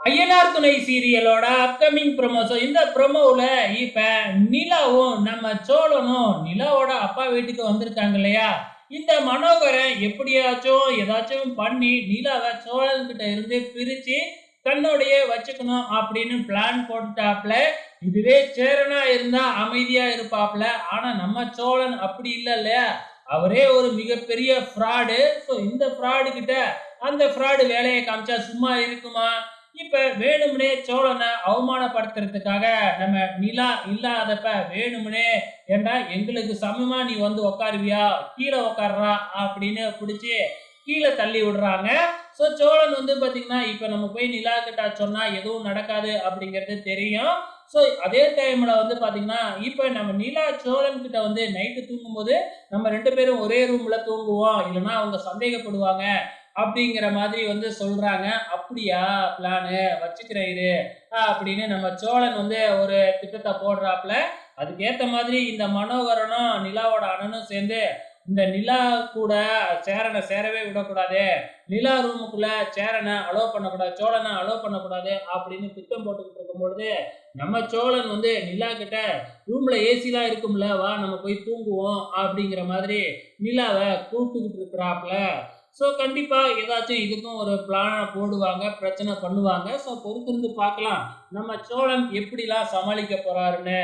ஐயனார் துணை சீரியலோட அப்கமிங் ப்ரொமோஸோ இந்த ப்ரொமோவில் இப்போ நிலாவும் நம்ம சோழனும் நிலாவோட அப்பா வீட்டுக்கு வந்திருக்காங்க இல்லையா? இந்த மனோகரன் எப்படியாச்சும் ஏதாச்சும் பண்ணி நிலாவை சோழன்கிட்ட இருந்து பிரித்து தன்னோடைய வச்சுக்கணும் அப்படின்னு பிளான் போட்டுட்டாப்ல. இதுவே சேரனா இருந்தா அமைதியா இருப்பாப்ல. ஆனா நம்ம சோழன் அப்படி இல்லை இல்லையா? அவரே ஒரு மிகப்பெரிய ஃப்ராடு ஸோ இந்த ஃப்ராடு கிட்ட அந்த ஃப்ராடு வேலையை காமிச்சா சும்மா இருக்குமா? இப்ப வேணும்னே சோழனை அவமானப்படுத்துறதுக்காக நம்ம நிலா இல்லாதப்ப வேணும்னே ஏண்டா எங்களுக்கு சமமா நீ வந்து உக்காருவியா? கீழே உக்காடுறா அப்படின்னு பிடிச்சி கீழே தள்ளி விடுறாங்க. ஸோ சோழன் வந்து பார்த்தீங்கன்னா இப்போ நம்ம போய் நிலா கிட்ட சொன்னால் எதுவும் நடக்காது அப்படிங்கிறது தெரியும். ஸோ அதே டைமில் வந்து பார்த்தீங்கன்னா இப்போ நம்ம நிலா சோழன் கிட்ட வந்து நைட்டு தூங்கும்போது நம்ம ரெண்டு பேரும் ஒரே ரூமில் தூங்குவோம். இல்லைன்னா அவங்க சந்தேகப்படுவாங்க. அப்படிங்கிற மாதிரி வந்து சொல்றாங்க. அப்படியா பிளானு வச்சுக்கிறேன் இரு. அப்படின்னு நம்ம சோழன் வந்து ஒரு திட்டத்தை போடுறாப்புல. அதுக்கேற்ற மாதிரி இந்த மனோகரனும் நிலாவோட அண்ணனும் சேர்ந்து இந்த நிலா கூட சேரனை சேரவே விடக்கூடாது. நிலா ரூமுக்குள்ள சேரனை அலோவ் பண்ணக்கூடாது. சோழனை அலோவ் பண்ணக்கூடாது. அப்படின்னு திட்டம் போட்டுக்கிட்டு இருக்கும் பொழுது நம்ம சோழன் வந்து நிலா கிட்ட ரூம்ல ஏசிலாம் இருக்கும்ல வா நம்ம போய் தூங்குவோம். அப்படிங்கிற மாதிரி நிலாவை கூப்பிட்டுக்கிட்டு இருக்கிறாப்புல. ஸோ கண்டிப்பாக ஏதாச்சும் இதுக்கும் ஒரு பிளானை போடுவாங்க பிரச்சனை பண்ணுவாங்க. ஸோ பொறுத்திருந்து பார்க்கலாம். நம்ம சோழன் எப்படிலாம் சமாளிக்க போகிறாருன்னு